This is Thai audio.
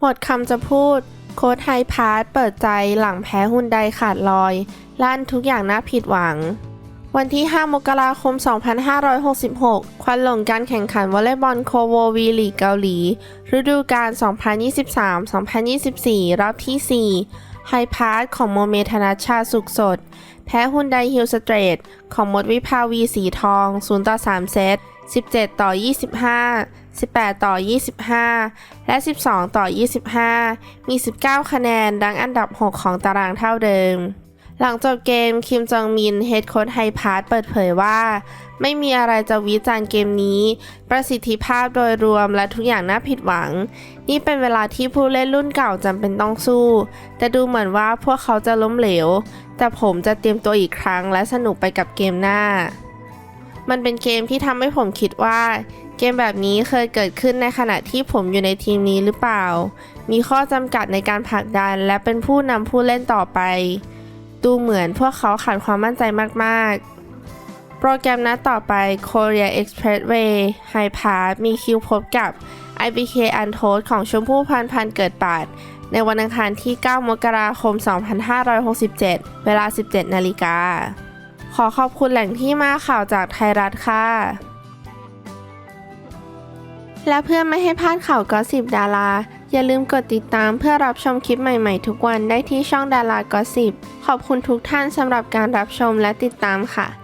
หมดคำจะพูด โค้ดไฮพาร์ทเปิดใจหลังแพ้ฮุนไดขาดลอย ลั่นทุกอย่างน่าผิดหวัง วันที่ 5 มกราคม 2566 ควันหลงการแข่งขันวอลเลย์บอลโคโววีลีกเกาหลี ฤดูกาล 2023-2024 รอบที่ 4 ไฮพาร์ทของโมเมธนาชาสุขสด แพ้ฮุนไดฮิลสเตรทของมดวิภาวีสีทอง 0 ต่อ 3 เซต 17 ต่อ 25 18 ต่อ 25 และ 12 ต่อ 25 มี 19 คะแนนดังอันดับ 6 ของตารางเท่าเดิม หลังจบเกม คิมจองมินเฮดโค้ชไฮพาร์ทเปิดเผยว่า ไม่มีอะไรจะวิจารณ์เกมนี้ ประสิทธิภาพโดยรวมและทุกอย่างน่าผิดหวัง นี่เป็นเวลาที่ผู้เล่นรุ่นเก่าจำเป็นต้องสู้ แต่ดูเหมือนว่าพวกเขาจะล้มเหลว แต่ผมจะเตรียมตัวอีกครั้งและสนุกไปกับเกมหน้า มันเป็นเกมที่ทำให้ผมคิดว่า เกมแบบนี้เคยเกิดขึ้นในขณะที่ผมอยู่ในทีมนี้หรือเปล่า มีข้อจำกัดในการผลักดัน และเป็นผู้นำผู้เล่นต่อไป ดูเหมือนพวกเขาขาดความมั่นใจมากๆ โปรแกรมนัดต่อไป Korea Expressway High Pass มีคิวพบกับ IBK Untold ของชมพู่พันพันเกิดปาด ในวันอังคารที่ 9 มกราคม 2567 เวลา 17 นาฬิกา ขอขอบคุณแหล่งที่มาข่าวจากไทยรัฐค่ะ และเพื่อไม่ให้พลาดข่าวกอสิบดารา อย่าลืมกดติดตามเพื่อรับชมคลิปใหม่ๆ ทุกวันได้ที่ช่องดารากอสิบขอบคุณทุกท่านสำหรับการรับชมและติดตามค่ะ